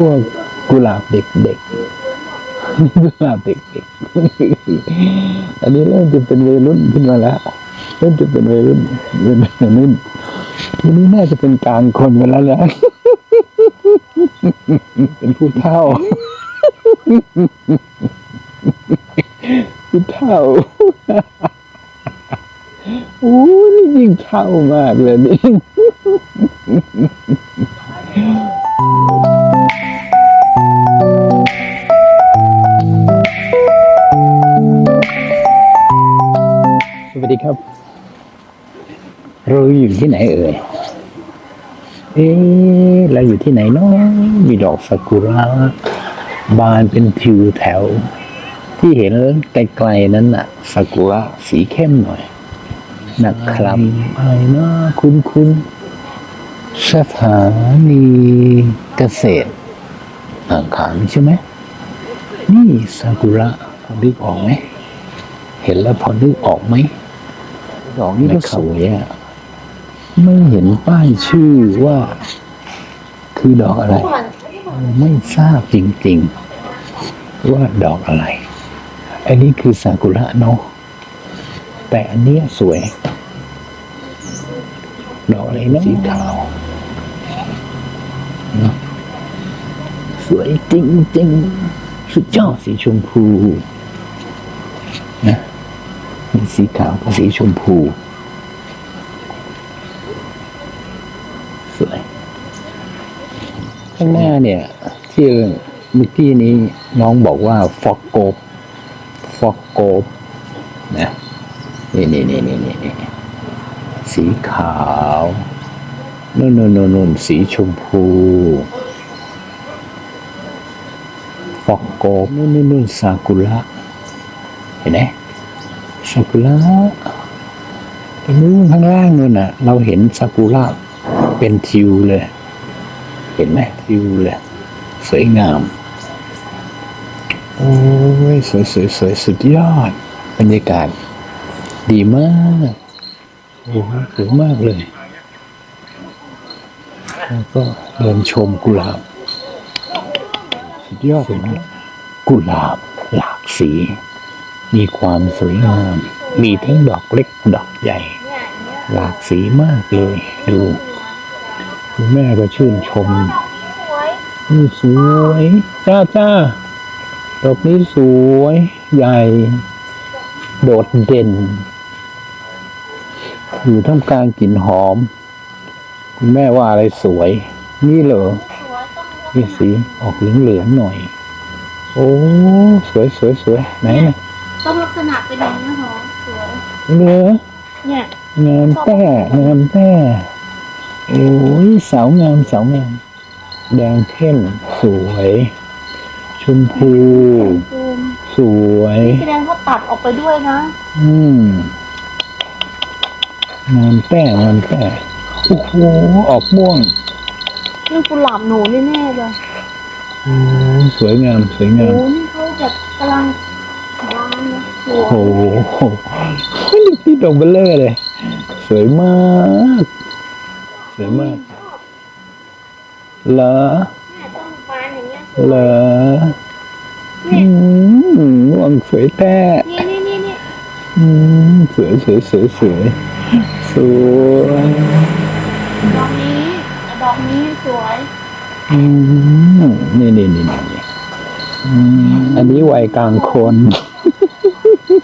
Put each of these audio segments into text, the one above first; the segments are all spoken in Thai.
พวกกุหลาบเด็กๆกุหลาบเด็กๆอันนี้เริ่มจะเป็นวัยรุ่นขึ้นมาแล้วเริ่มจะเป็นวัยรุ่นเป็นวัยรุ่นทีนี้น่าจะเป็นกลางคนกันแล้วนะเป็นผู้เฒ่าผู้เฒ่าโอ้ยนี่ยิ่งเฒ่ามากเลยนี่ ดีครับ เราอยู่ที่ไหนเอ่ย เอ๊ะเราอยู่ที่ไหนเนาะมีดอกซากุระบานเป็นทิวแถว ที่เห็นไกลๆนั้นน่ะซากุระสีเข้มหน่อยนะครับอะไรนะคุณคุณสถานีเกษตรอ่างขางใช่ไหมนี่ซากุระพอนึกออกไหม เห็นแล้วพอนึกออกไหม ดอกนี้ก็สวยอะไม่เห็นป้ายชื่อว่า คือดอกอะไร ไม่ทราบจริง ๆ ว่าดอกอะไร อันนี้คือซากุระเนาะแต่อันเนี้ยสวย ดอกอะไรเนาะสีขาวเนอะสวยจริง ๆ สุดยอดสีชมพู มีสีขาวกับสีชมพู สวย ข้างหน้าเนี่ย ที่เมื่อกี้นี้น้องบอกว่าฟอกโกบฟอกโกบนะนี่นี่นี่นี่นี่นี่สีขาวนู่นนู่นนู่นสีชมพูฟอกโกบนู่นนู่นนู่นซากุระเห็นไหม ซากุระตรงนู้นข้างล่างนู่นน่ะ เราเห็นซากุระเป็นทิวเลย เห็นไหมทิวเลย สวยงาม โอ้ย สวยสวยสวยสุดยอด บรรยากาศ ดีมากโอ้โหสวยมากเลยแล้วก็เดินชมกุหลาบสุดยอดเลยนะกุหลาบหลากสี มีความสวยงาม มีทั้งดอกเล็กดอกใหญ่ หลากสีมากเลย ดูคุณแม่ก็ชื่นชมนี่สวยจ้าจ้าดอกนี้สวย ใหญ่ โดดเด่น อยู่ท่ามกลางกลิ่นหอม คุณแม่ว่าอะไรสวย นี่เหรอนี่สีออกเหลืองๆหน่อย โอ้ สวยสวยสวยไหนนะ ณะเป็นอย่างนี้หรอสวยเนื้อเนี่ยงามแท้งามแท้โอ้ยสาวงามสาวงามแดงเข้มสวย ชมพูซูมสวยแสดงเขาตัดออกไปด้วยนะ อืมงามแป้งามแป้โอ้โหออกม่วงนี่กุหลาบหนูแน่ๆเลยโอ้สวยงามสวยโอ้งามนี่เขาแบบกำลังบานนะสว โอ้ยโหนี่พี่ดอกเบลเลอร์เลย สวยมาก สวยมาก เหรอเนี่ยต้องบานอย่างเงี้ยเหรออืมม่วงสวยแท้นี่นี่นี่นี่อืมสวยสวยสวยสวยสวยดอกนี้ดอกนี้สวยอืมนี่นี่นี่นี่นี่อืมอันนี้วัยกลางคน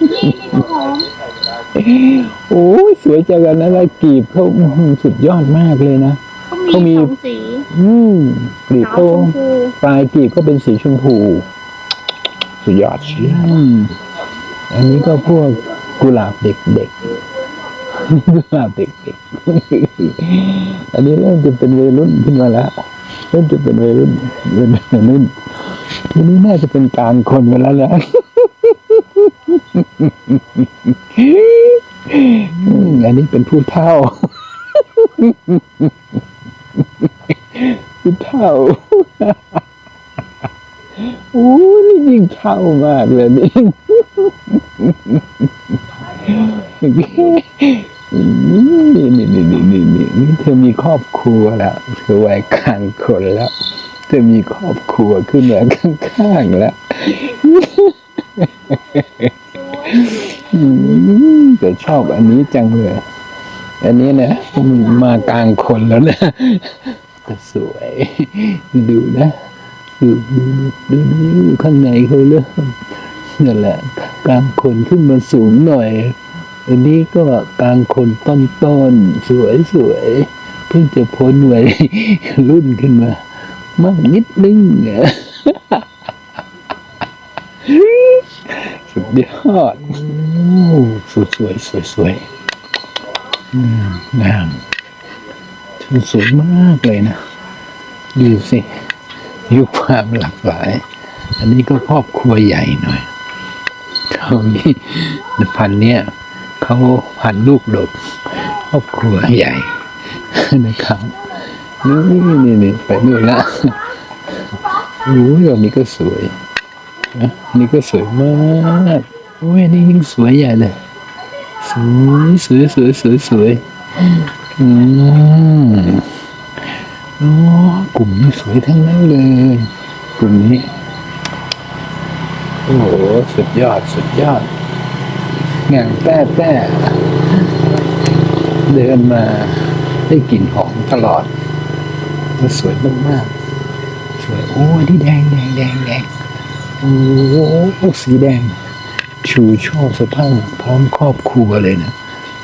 นี่นี่ก็หอมโอ้ยสวยจังกันนะแล้วกลีบเขาอื้อหือสุดยอดมากเลยนะ เขามีเขามี สองสีอืมกลีบขาวเขาชมพูปลายกลีบก็เป็นสีชมพูสุดยอดอืมอันนี้ก็พวกกุหลาบเด็กๆ กุหลาบเด็กๆ อันนี้เริ่มจะเป็นวัยรุ่นขึ้นมาแล้วเริ่มจะเป็นวัยรุ่นเป็นวัยรุ่นทีนี้น่าจะเป็นกลางคนกันแล้วนะ อันนี้เป็นผู้เฒ่า ผู้เฒ่าโอ้ยนี่ยิ่งเฒ่ามากเลยนี่นี่นี่นี่นี่นี่นี่นี่เธอมีครอบครัวแล้วเธอวัยกลางคนแล้วจะมีครอบครัวขึ้นมาข้างๆแล้ว แต่ชอบอันนี้จังเลย อันนี้นะมันมากลางคนแล้วนะแต่สวยดูนะดูดูดูดูข้างในเขาเริ่มนั่นแหละกลางคนขึ้นมาสูงหน่อย อันนี้ก็กลางคนต้นต้นๆสวยสวยเพิ่งจะพ้นไว้รุ่นขึ้นมา มากนิดนึงอะ ยอดโอ้สวยสวยสวยสวยงามสวยมากเลยนะดูสิยุคความหลากหลาย อันนี้ก็ครอบครัวใหญ่หน่อยเขานี่พันเนี้ยเขาพันลูกดกครอบครัวใหญ่นะครับนี่นี่นี่ไปนู่นละโอ้ยอันนี้ก็สวย นะอันนี้ก็สวยมากโอ้ยนนี้ยิ่งสวยใหญ่เลยสวยสวยสวยสวยสวยอืมโอ้กลุ่มนี้สวยทั้งนั้นเลย กลุ่มนี้ โอ้โหสุดยอดสุดยอดงานแต้แต้เดินมาได้กลิ่นหอมตลอดมันสวยมากๆสวยโอ้ยนี่แดงแดงแดงแดง โอ้โหสีแดง ชูช่อสะพรังพร้อมครอบครัวเลยนะ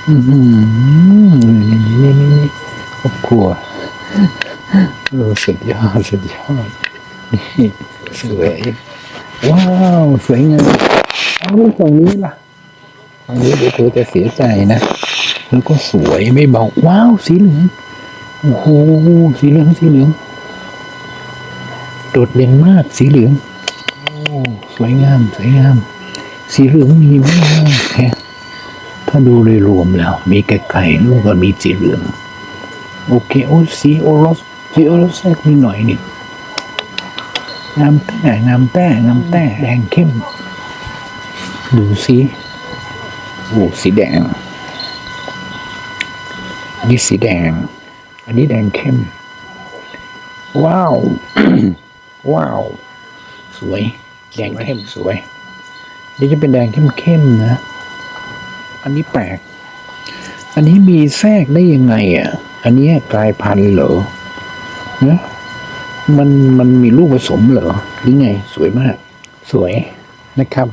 อืมนี่นี่นี่ครอบครัวเออสุดยอดสุดยอดนี่สวยว้าวสวยงามเอาแล้วฝั่งนี้ล่ะฝั่งนี้เดี๋ยวเธอจะเสียใจนะแล้วก็สวยไม่เบาว้าวสีเหลืองโอ้โหสีเหลืองสีเหลืองโดดเด่นมากสีเหลือง สวยงาม สวยงาม สีเหลืองมีไม่มากแค่ถ้าดูโดยรวมแล้ว มีไก่ๆนู่นก็มีสีเหลือง โอเค โอ้สีโอรสสีโอรสแทรกนิดหน่อยนี่งามแต้งามแต้งามแต้แดงเข้ม ดูสิโอ้สีแดง อันนี้สีแดง อันนี้แดงเข้ม ว้าว ว้าว สวย แดงเข้มสวย นี่จะเป็นแดงเข้มเข้มๆนะ อันนี้แปลก อันนี้มีแทรกได้ยังไงอะ อันนี้กลายพันธุ์เหรอนะมันมันมีลูกผสมเหรอหรือไงสวยมาก สวยนะครับ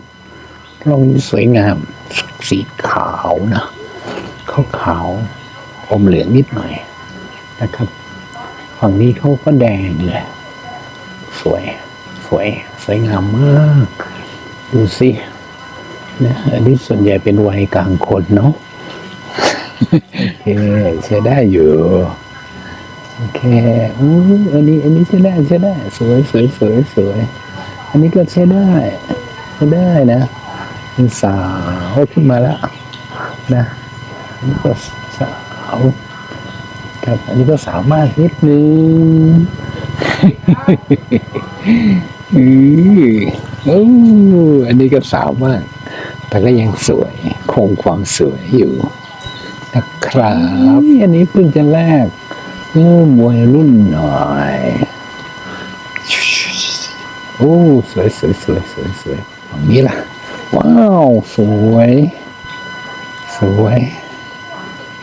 ลองสวยงามสีขาวนะขาวขาวอมเหลืองนิดหน่อยนะครับ ฝั่งนี้เขาก็แดงเลยสวย สวย สวยงามมาก ดูสินะอันนี้ส่วนใหญ่เป็นวัยกลางคนเนาะโอเคใช้ได้อยู่โอเคอู้อันนี้อันนี้ใช้ได้ใช้ได้ สวยสวยสวยสวย อันนี้ก็ใช้ได้ใช้ได้นะเป็นสาวขึ้นมาแล้วนะอันนี้ก็สาวครับอันนี้ก็สาวมากนิดนึง อือโอ้อันนี้ก็สาวมาก แต่ก็ยังสวย คงความสวยอยู่นะครับ อันนี้เพิ่งจะแรกเริ่มวัยรุ่นหน่อย โอ้ สวยสวยสวยสวยสวยอย่างนี้ล่ะ ว้าว สวย สวย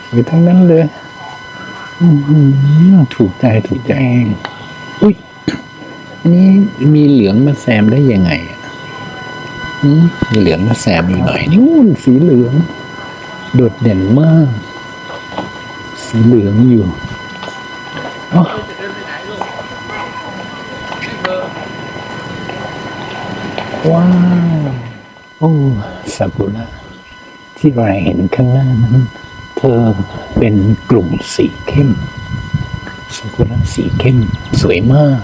สวยทั้งนั้นเลยอือหือถูกใจถูกใจ อันนี้มีเหลืองมาแซมได้ยังไงอะหืมมีเหลืองมาแซมอีกหน่อยนู่นสีเหลือง โดดเด่นมาก สีเหลืองอยู่ว้าว โอ้ซากุระที่เราเห็นข้างหน้านั้น เธอเป็นกลุ่มสีเข้มซากุระสีเข้มสวยมาก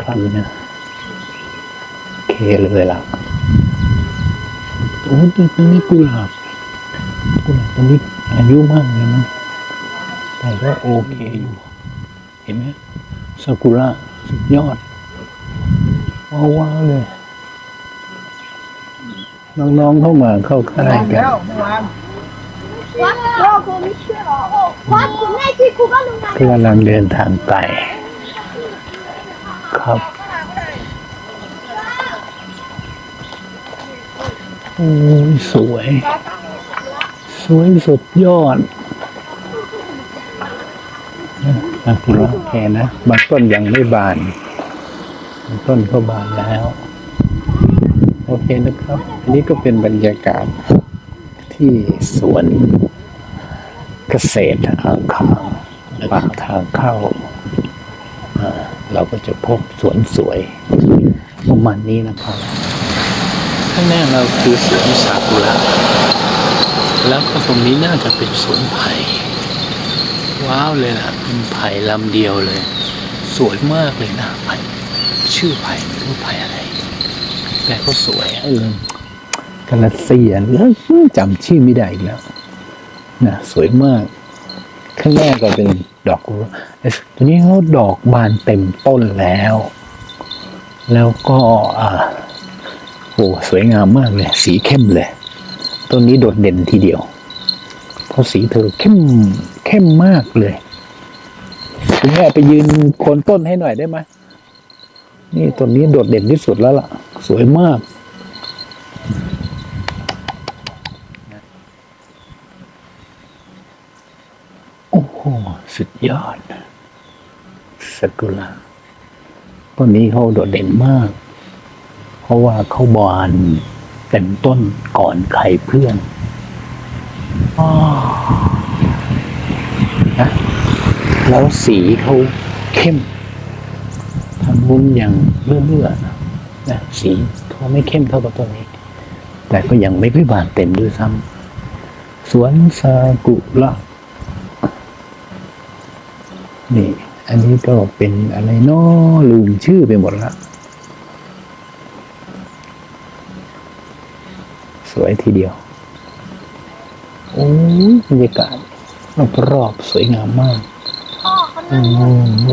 ครับนะโอเคเลยล่ะโอ้ตรงนี้กุหลาบกุหลาบตรงนี้อายุมากเลยนะแต่ก็โอเคอยู่ เห็นไหมซากุระสุดยอด ว้าวว้าวเลย น้องๆเข้ามาเข้าค่ายกันแล้วเมื่อวานวัดโลกกูไม่เชื่อหรอกวัดกูแน่ที่กูก็ลงมา กำลังเดินทางไป ครับโอ้ยสวย สวยสุดยอดนะคุณโอเคนะบางต้นยังไม่บานบางต้นก็บานแล้ว โอเคนะครับ อันนี้ก็เป็นบรรยากาศที่สวนเกษตรอ่างขางปากทางเข้า เราก็จะพบสวนสวยประมาณนี้นะครับข้างหน้าเราคือสวนซากุระแล้วก็ตรงนี้น่าจะเป็นสวนไผ่ว้าวเลยล่ะเป็นไผ่ลำเดียวเลย สวยมากเลยนะไผ่ชื่อไผ่ไม่รู้ไผ่อะไร แต่ก็สวยเออกาลเซียนแล้วจำชื่อไม่ได้อีกแล้วนะสวยมาก ข้างหน้าก็เป็นดอกกุหลาบเอ้ยตัวนี้เขาดอกบานเต็มต้นแล้ว แล้วก็อ่าโอ้สวยงามมากเลย สีเข้มเลย ต้นนี้โดดเด่นทีเดียว เพราะสีเธอเข้มเข้มมากเลยคุณแม่ไปยืนโคนต้นให้หน่อยได้ไหมนี่ต้นนี้โดดเด่นที่สุดแล้วล่ะ สวยมาก โอ้โห สุดยอดสกุระต้นนี้เขาโดดเด่นมาก เพราะว่าเขาบานเต็มต้นก่อนใครเพื่อนอนะแล้วสีเขาเข้มทางนู้นยังเลื่อนะนะสีเขาไม่เข้มเท่ากับต้นนี้ แต่ก็ยังไม่ค่อยบานเต็มด้วยซ้ำสวนซากุระ นี่ อันนี้ก็เป็นอะไรเนาะลืมชื่อไปหมดละสวยทีเดียว โอ้ยบรรยากาศรอบๆสวยงามมากพ่อเขาโอ้นั่งโห